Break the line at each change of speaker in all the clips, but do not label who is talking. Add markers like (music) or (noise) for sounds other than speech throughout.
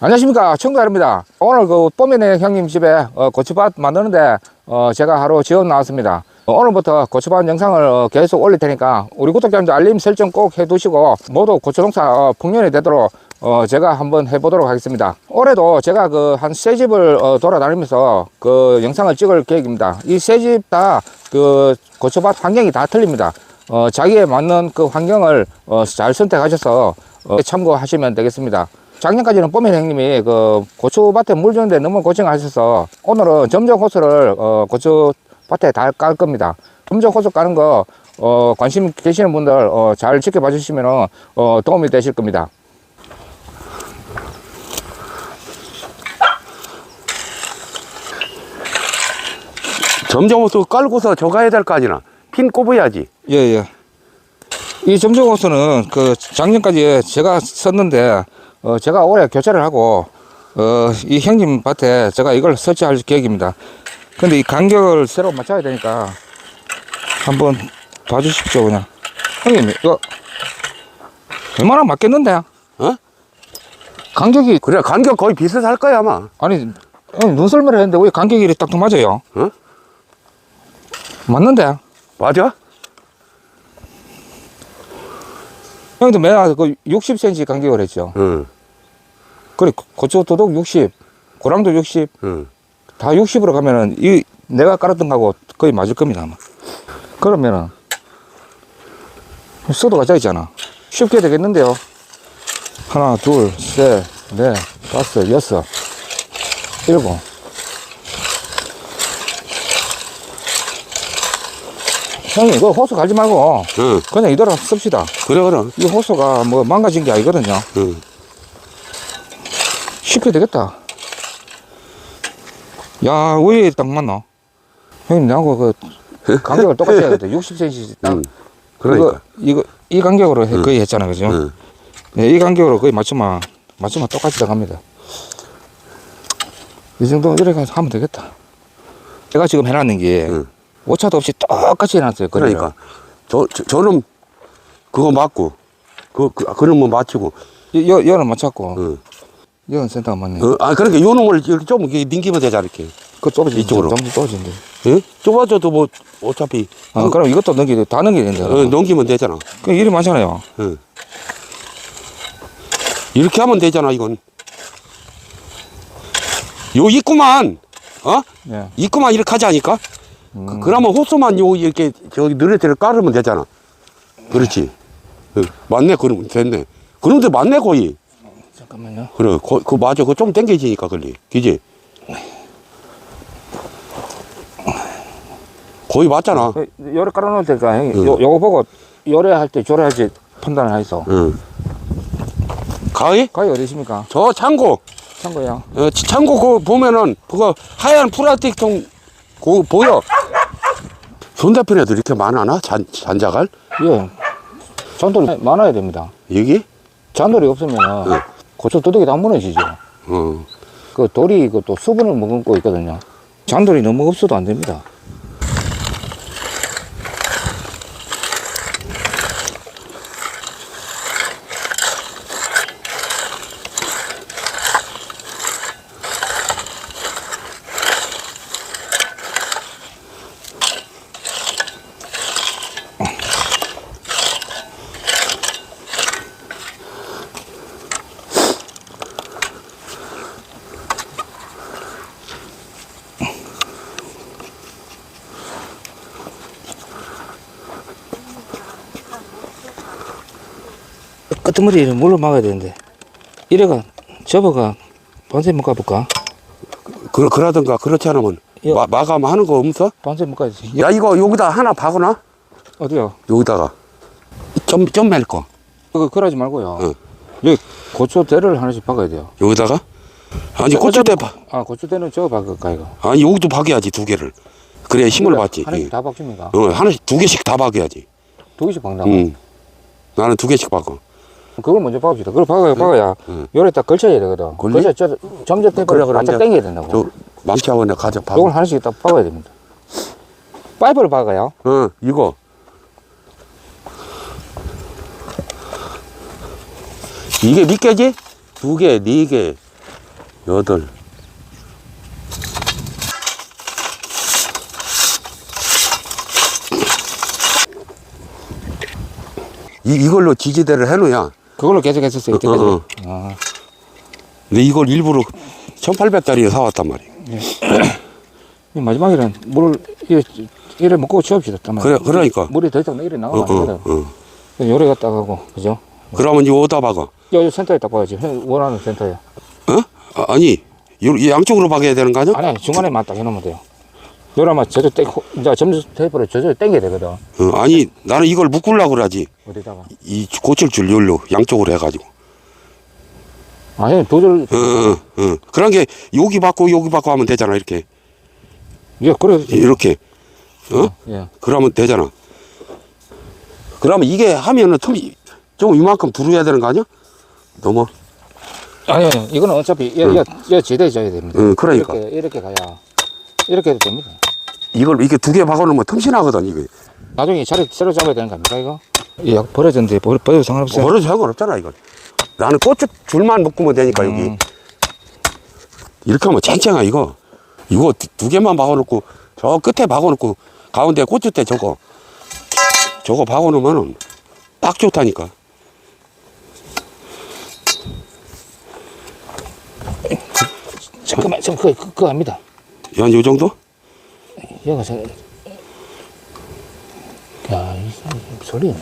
안녕하십니까. 청가입니다. 오늘 그 뽀미네 형님 집에 어, 고추밭 만드는데 어, 제가 하루 지원 나왔습니다. 어, 오늘부터 고추밭 영상을 어, 계속 올릴 테니까 우리 구독자님들 알림 설정 꼭 해두시고 모두 고추농사 어, 풍년이 되도록 어, 제가 한번 해보도록 하겠습니다. 올해도 제가 그 한 세 집을 어, 돌아다니면서 그 영상을 찍을 계획입니다. 이 세 집 다 그 고추밭 환경이 다 틀립니다. 어, 자기에 맞는 그 환경을 어, 잘 선택하셔서 어, 참고하시면 되겠습니다. 작년까지는 뽀면 형님이 그 고추밭에 물 주는데 너무 고생하셔서 오늘은 점정 호수를 어, 고추밭에 다 깔 겁니다. 점정 호수 까는 거 어, 관심 계시는 분들 어, 잘 지켜봐 주시면 어, 도움이 되실 겁니다.
점점 또 깔고서 저거 해야 될거 아니나 핀 꼽아야지
예, 예. 이 점정 호수는 그 작년까지 제가 썼는데 어, 제가 올해 교체를 하고 어, 이 형님 밭에 제가 이걸 설치할 계획입니다. 근데 이 간격을 새로 맞춰야 되니까 한번 봐주십시오 그냥. 형님 이거 얼마나 맞겠는데?
어?
간격이
그래 간격 거의 비슷할 거야 아마
아니 눈썰매를 했는데 왜 간격이 이렇게 딱딱 맞아요?
어?
맞는데?
맞아?
형님도 맨날 그 60cm 간격을 했죠.
응,
그래 고추 도둑 60, 고랑도 60,
응.
다 60으로 가면은 이 내가 깔았던 거하고 거의 맞을 겁니다 아마. 그러면은速도가 짜 있잖아. 쉽게 되겠는데요. 하나, 둘, 셋, 넷, 다섯, 여섯, 일곱. 형님 이거 호수 갈지 말고
응.
그냥 이대로 씁시다.
그래 그래
이 호수가 뭐 망가진 게 아니거든요.
응.
쉽게 되겠다. 야, 왜딱 맞나? 형님, 나하고 그 간격을 똑같이 해야겠다. 60cm 딱.
응. 그러니까
이거, 이거, 이 간격으로 해- 거의 했잖아, 그죠?
응.
네, 이 간격으로 거의 맞추면, 맞추면 똑같이 들어갑니다. 이 정도 이렇게 하면 되겠다. 제가 지금 해놨는 게
응.
오차도 없이 똑같이 해놨어요. 거리를.
그러니까 저, 저 저는 그거 맞고 그, 그 그런 뭐 맞추고
이- 여, 여는 맞췄고,
응.
여는 센터가 맞네.
어, 아 그러니까 요 놈을 이렇게 좀 이렇게 넘기면 되잖아 이렇게
그 좁아진다.
이쪽으로.
좀 좁아진대.
예? 좁아져도 뭐 어차피
아, 그럼 이것도 넘기, 다 넘겨야 된다.
어, 넘기면 되잖아
그 일이 많잖아요.
응. 이렇게 하면 되잖아 이건 요 입구만 어?
예.
입구만 이렇게 하자니까
음.
그, 그러면 호수만 요 이렇게 저기 느릿대를 깔으면 되잖아 그렇지 어, 맞네 그럼 됐네 그런데 맞네 거의
잠깐만요.
그래 거, 그 맞아 그거 좀 땡겨지니까 걸리 그지 거의 맞잖아
그, 요래 깔아놓을 테니까 형님
응.
요, 요거 보고 요래 할때 저래 할지 판단을 하이소.
응 가위
가위 어디십니까?
저 창고
참고요.
어, 창고 그 보면은 그거 하얀 플라스틱 통 그거 보여 손대편에도 이렇게 많아나 잔, 잔자갈
예. 잔돌이 많아야 됩니다.
여기
잔돌이 없으면
응.
고추 두둑이 다 무너지죠.
어.
그 돌이 그 또 수분을 머금고 있거든요. 잔돌이 너무 없어도 안 됩니다. 끄트머리를 물로 막아야 되는데 이래가 접어가 반세 묶어볼까?
그, 그러든가 그렇지 않으면
여-
마, 마감 하는 거 없어?
반세 묶어야지.
야 이거 여기다 하나 박아놔
어디요?
여기다가 좀좀 멜거
그 그러지 말고요.
응.
여기 고추대를 하나씩 박아야 돼요.
여기다가 아니 고추대 박
아 고추대는 저 박을까 이거?
아니 여기도 박아야지 두 개를 그래야 힘을 받지
하나씩 다 박습니까?
어, 하나씩 두 개씩 다 박아야지
두 개씩 박나고?
응. 나는 두 개씩 박아
그걸 먼저 박읍시다. 그걸 박아야 박아야
응.
요래 딱 걸쳐야 되거든.
걸리?
걸쳐 저
그래,
바짝 당겨야 된다고.
저 내가 가져 박아
요걸 하나씩 딱 박아야 됩니다. 파이프를 박아요.
어 이거 이게 몇 개지? 두 개, 네 개, 여덟. 이, 이걸로 지지대를 해놓야.
그걸로 계속 했었어요.
어, 어, 어.
아,
근데 이걸 일부러 1800짜리 사왔단 말이야.
이 마지막에는 물을 이래, 이래 먹고 치웁시다.
그래, 그러니까.
물이 더 이상 이래
어,
나가면 안
어,
되거든.
어.
요래 갔다 가고, 그죠?
그러면 이거 어디다 박아?
여기 센터에 딱 봐야지. 원하는 센터에.
어? 아, 아니, 요- 이 양쪽으로 박아야 되는 거 아니야?
아니, 아니, 중간에만 딱 해놓으면 돼요. 요라면 저저 땡, 이제 점수 테이프를 저저 땡겨야 되거든.
어, 아니, 나는 이걸 묶으려고 그러지.
어디다가.
이 고칠 줄 열로 양쪽으로 해가지고.
아, 형, 도저히.
어, 어, 어. 그런 게 여기 받고 여기 받고 하면 되잖아, 이렇게.
예, 그래.
이렇게. 어?
예.
그러면 되잖아. 그러면 이게 하면은 틈이 좀 이만큼 두루야 되는 거 아니야? 너무.
아니, 아니, 이거는 어차피, 여, 여, 여 지대 줘야 됩니다.
응, 그러니까.
이렇게, 이렇게 가야. 이렇게 해도 됩니다.
이걸 이렇게 두 개 박아놓으면 틈신하거든, 이게.
나중에 자리 새로 잡아야 되는 거 아닙니까, 이거? 이약 버려졌는데, 버려, 버려도 상관없어요.
버려도 상관없잖아, 이건. 나는 고추 줄만 묶으면 되니까, 여기.
음.
이렇게 하면 쨍쨍아, 이거. 이거 두- 두 개만 박아놓고, 저 끝에 박아놓고, 가운데 고추대 저거. 저거 박아놓으면은 딱 좋다니까.
잠깐만, 좀, 그거, 그거 합니다.
한 요 정도?
얘가 저, 야, 이 사람 소리네.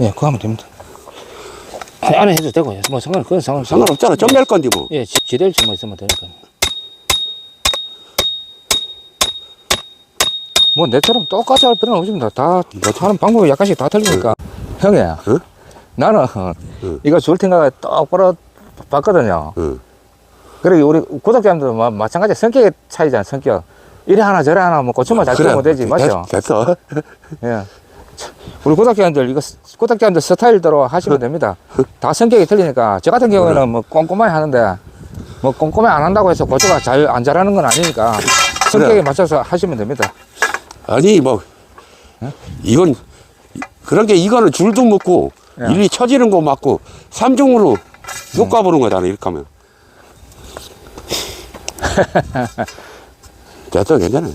예, 그거 하면 됩니다. 아니, 안에 해도 되고, 뭐, 상관, 그건 상관,
상관없잖아. 점낼 건데, 뭐.
예, 지- 지대일 수만 있으면 되니까. 뭐, 내처럼 똑같이 할 필요는 없습니다. 다, 하는 방법이 약간씩 다 틀리니까. 형이,
응?
나는
응.
이거 줄 생각에 똑바로 봤거든요.
응.
그래, 우리 구독자님도 마, 마찬가지 성격의 차이잖아, 성격. 이래 하나 저래 하나 뭐 고추만 잘 키우면 되지, 맞죠?
됐, 됐어. (laughs)
예. 참, 우리 구독자님들, 이거, 스- 구독자님들 스타일대로 하시면 됩니다. 다 성격이 틀리니까. 저 같은 경우에는 뭐 꼼꼼하게 하는데, 뭐 꼼꼼히 안 한다고 해서 고추가 잘, 안 자라는 건 아니니까. 성격에
그래.
맞춰서 하시면 됩니다.
아니, 뭐, 이건, 그런 게 이거는 줄도 묶고,
야.
일이 처지는 거 맞고, 삼중으로 효과 보는 거잖아, 이렇게 하면. (laughs) 됐어, 괜찮아.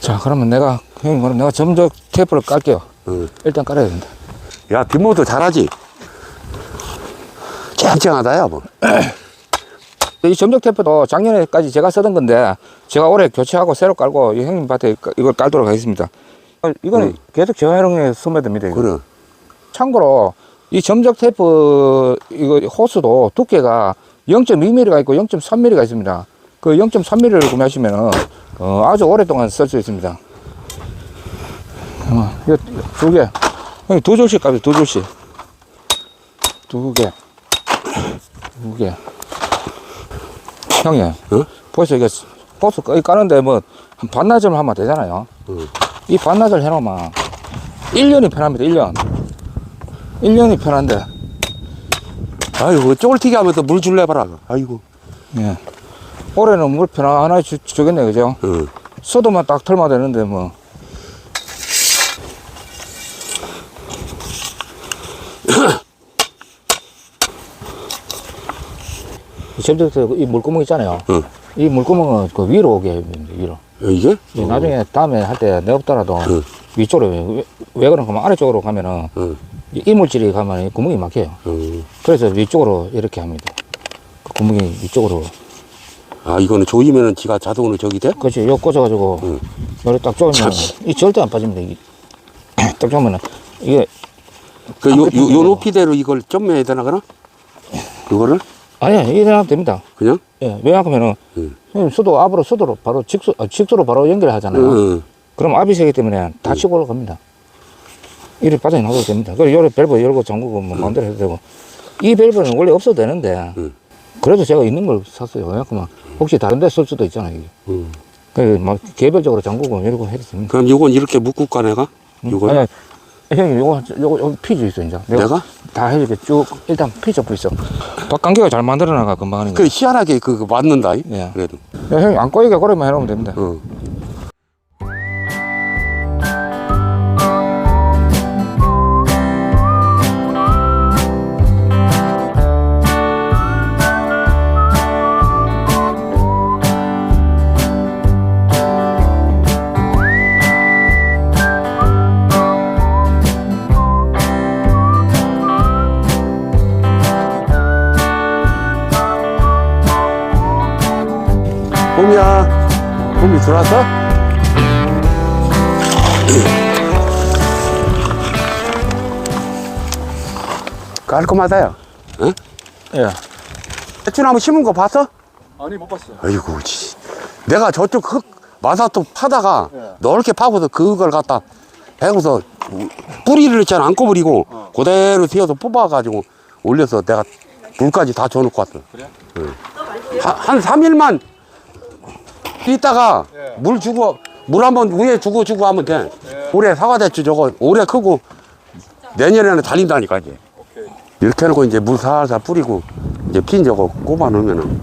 자, 그러면 내가, 형님, 그럼 내가 점적 테이프를 깔게요.
응.
일단 깔아야 된다.
야, 뒷모도 잘하지? 쨍쨍하다, 야, 뭐. (clears throat)
이 점적 테이프도 작년에까지 제가 쓰던 건데, 제가 올해 교체하고 새로 깔고, 이 형님 밭에 이걸 깔도록 하겠습니다. 어, 이거는
응.
계속 재활용에 스며듭니다. 이거.
그래.
참고로 이 점적 테이프 이거 호스도 두께가 0.2mm가 있고 0.3mm가 있습니다. 그 0.3mm를 구매하시면은 어, 아주 오랫동안 쓸 수 있습니다. 어, 이거 두 개, 두 줄씩 값이 두 줄씩, 두 개, 두 개. 형님,
어?
벌써 이게 호스 까는데 뭐한 반나절 하면 되잖아요.
응.
이 반나절 해놓으면 1년이 편합니다. 1년. 1년이 편한데.
아이고, 쫄티게 하면서 물 줄래 봐라. 아이고.
예. 올해는 물 편안하게 주, 주겠네, 그죠?
응.
소도만 딱 털면 되는데, 뭐. (coughs) 이 물구멍 있잖아요.
응.
이 물구멍은 그 위로 오게 해야 됩니다, 위로.
야, 이게?
이 나중에 다음에 할 때내 없더라도
응.
위쪽으로, 왜, 왜 그런가 하면 아래쪽으로 가면은
응.
이 이물질이 가면 이 구멍이 막혀요.
응.
그래서 위쪽으로 이렇게 합니다. 그 구멍이 위쪽으로.
아, 이거는 조이면은 지가 자동으로 저기 돼?
그렇지. 요 꽂아가지고,
응.
요래 딱 조이면, 이 절대 안 빠집니다. 이게. (clears throat) 딱 조이면은, 이게,
그, 요, 요. 높이대로 이걸 점매야 되나, 그럼? 그거를?
아니야, 이래 하면 됩니다.
그냥?
예, 왜 하면은,
응.
형님 수도, 앞으로 수도로 바로 직수, 아, 직수로 바로 연결하잖아요.
응.
그럼 압이 세기 때문에 다 치고 올라갑니다. 이래 빠져나가도 됩니다. 그리고 요래 밸브 열고 잠그고 뭐 마음대로 해도 되고. 이 밸브는 원래 없어도 되는데,
응.
그래도 제가 있는 걸 샀어요. 왜냐면, 혹시 다른 데 쓸 수도 있잖아요. 이게.
응.
그, 막, 개별적으로 잠그고 열고 해도 됩니다.
그럼 요건 이렇게 묶을까, 내가? 요걸?
아니, 형님, 요거, 요거, 요거 피주 있어, 이제.
내가?
다 해줄게. 쭉, 일단 피접부 있어. 박관계가 잘 만들어나가, 금방 하는 거.
그 희한하게 그, 그 맞는다. 이?
예.
그래도.
야, 형님, 안 꼬이게 고래만 해놓으면 됩니다.
응. 깔끔하다요. 응?
예.
대추나무 심은 거 봤어?
아니 못 봤어.
아이고, 지. 내가 저쪽 흙 마사토 파다가
예.
넓게 파고서 그걸 갖다 해고서 뿌리를 있잖아 안 꺼버리고
어.
그대로 튀어서 뽑아가지고 올려서 내가 물까지 다 줘놓고 왔어.
그래?
응. 한, 한 3일만 있다가
예.
물 주고 물 한번 위에 주고 주고 하면 돼.
예.
올해 사과 대추 저거 올해 크고 내년에는 달린다니까 이제. 이렇게 해놓고 이제 물 살살 뿌리고 이제 핀 저거 꼽아 놓으면은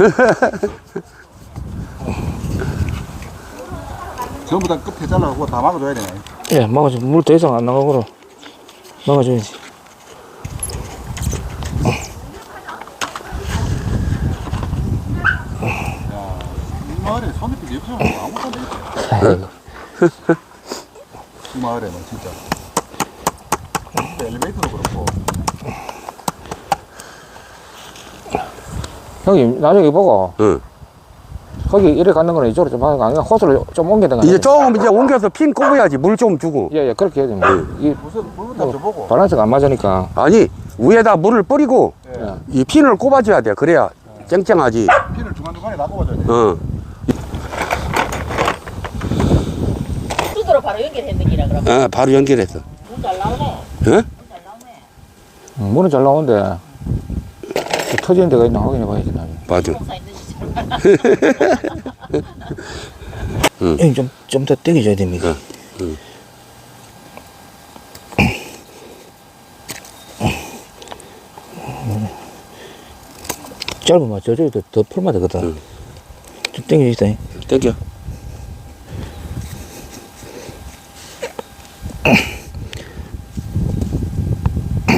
(laughs)
전부 다 끝에 잘라고 다 막아줘야 되네.
예, 막아줘. 물 더 이상 안 나가고로 막아줘야지.
이 마을에 옆에 와서 아무것도 안 되겠다.
이
마을에는 진짜. 엘리베이터도 그렇고.
형님, 나중에 보고,
응.
거기 이래 가는 거는 이쪽으로 좀 하고, 아니면 호수를 좀 옮겨다가.
이제 조금 이제 옮겨서 핀 꼽아야지 물 좀 주고
예, 예, 그렇게 해야 됩니다. 이
무슨 물부터 줘보고.
밸런스가 안 맞으니까.
아니 위에다 물을 뿌리고
예.
이 핀을 꼽아줘야 돼 그래야 쨍쨍하지
피를 중간중간에 놔둬줘야 돼.
어.
수도로 바로 연결했는 기라 그럼
어, 바로 연결했어
문잘 나오네
어?
잘 나오네
음, 물은 잘 나오는데, 그 터지는 데가 있나 확인해 봐야지, 나중에.
맞아
공사 있는지 (laughs)
형님, 좀, 좀더 땡겨줘야 됩니다.
응, 응.
짧으면 저쪽이 더, 더 풀만 되거든.
응.
좀 땡겨주세요.
땡겨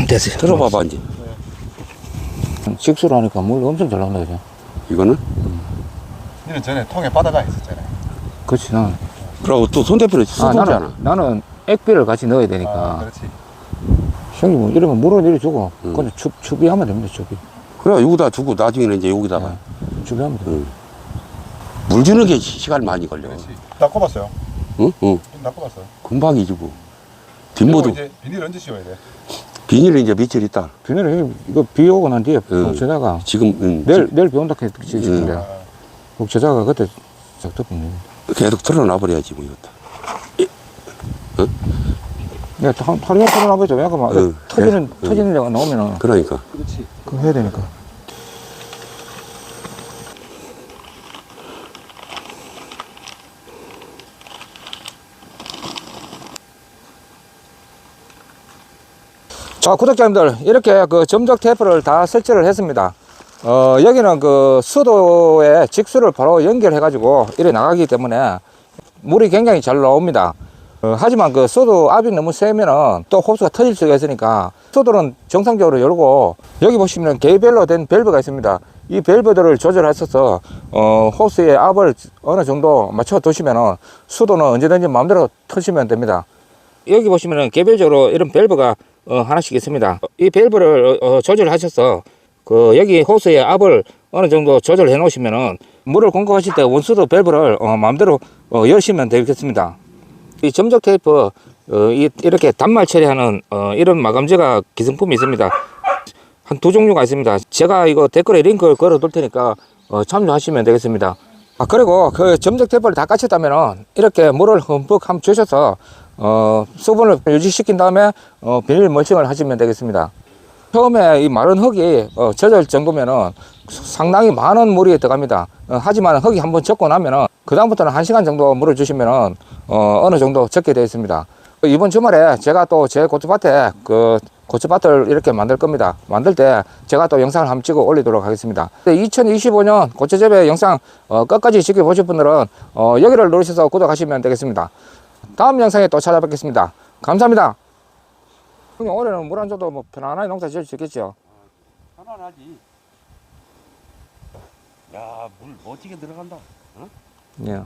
됐어요.
들어봐봐 이제
직수로 하니까 물 엄청 잘 나온다, 그죠?
이거는
니는 전에 통에 바다가 있었잖아.
그렇지, 나는.
그리고 또 손 대표를
아,
수도잖아
나는, 나는 액비를 같이 넣어야
아,
되니까.
그렇지.
형님, 뭐 이러면 물을 내려주고,
응.
그냥 추, 추비하면 됩니다, 추비.
그래 여기다 두고 나중에는 이제 여기다가
추비하면 됩니다.
응. 물 주는 게 시- 시간 많이 걸려
그렇지. 다 꼽았어요.
응? 응.
다 꼽았어.
금방이지 뭐
이제 비닐 언제 씌워야 돼?
비닐은 이제 며칠 있다
형님, 이거 비 오고 난 뒤에,
응.
어, 저자가,
지금 응.
내일, 내일 비 온다 했지
응.
데
아,
꼭 저자가 그때 싹 덮으면
계속 틀어놔 버려야지 뭐
야, 한, 하루에 털어놔보죠. 왜냐면 막
응.
터지는,
응.
터지는 데가 나오면은,
그러니까
그렇지.
그거 해야 되니까. 자, 구독자님들, 이렇게 그 점적 테이프를 다 설치를 했습니다. 어, 여기는 그 수도에 직수를 바로 연결해 가지고 이래 나가기 때문에 물이 굉장히 잘 나옵니다. 어, 하지만 그 소도 압이 너무 세면은 또 호수가 터질 수가 있으니까 소도는 정상적으로 열고 여기 보시면 개별로 된 밸브가 있습니다. 이 밸브들을 조절하셔서 어, 호수의 압을 어느 정도 맞춰 두시면은 수도는 언제든지 마음대로 터시면 됩니다. 여기 보시면은 개별적으로 이런 밸브가 어, 하나씩 있습니다. 이 밸브를 어, 어, 조절하셔서 그 여기 호수의 압을 어느 정도 조절해 놓으시면은 물을 공급하실 때 원수도 밸브를 어, 마음대로 어, 여시면 되겠습니다. 이 점적 테이프 어, 이, 이렇게 단말 처리하는 어, 이런 마감재가 기성품이 있습니다. 한 두 종류가 있습니다. 제가 이거 댓글에 링크를 걸어 둘 테니까 어, 참조하시면 되겠습니다. 아 그리고 그 점적 테이프를 다 까쳤다면은 이렇게 물을 흠뻑 함 주셔서 어, 수분을 유지시킨 다음에 어, 비닐 멀칭을 하시면 되겠습니다. 처음에 이 마른 흙이 어, 젖을 정도면은 상당히 많은 물이 들어갑니다. 어, 하지만 흙이 한번 젖고 나면은 그 다음부터는 한 시간 정도 물을 주시면은 어, 어느 정도 적게 되어 있습니다. 이번 주말에 제가 또 제 고추밭에 그 고추밭을 이렇게 만들 겁니다. 만들 때 제가 또 영상을 한번 찍어 올리도록 하겠습니다. 2025년 고추재배 영상 어, 끝까지 지켜보실 분들은 어, 여기를 누르셔서 구독하시면 되겠습니다. 다음 영상에 또 찾아뵙겠습니다. 감사합니다. 형님 올해는 물 안 줘도 뭐 편안하게 농사 지을 수 있겠죠?
편안하지 야 물 멋지게 들어간다
예.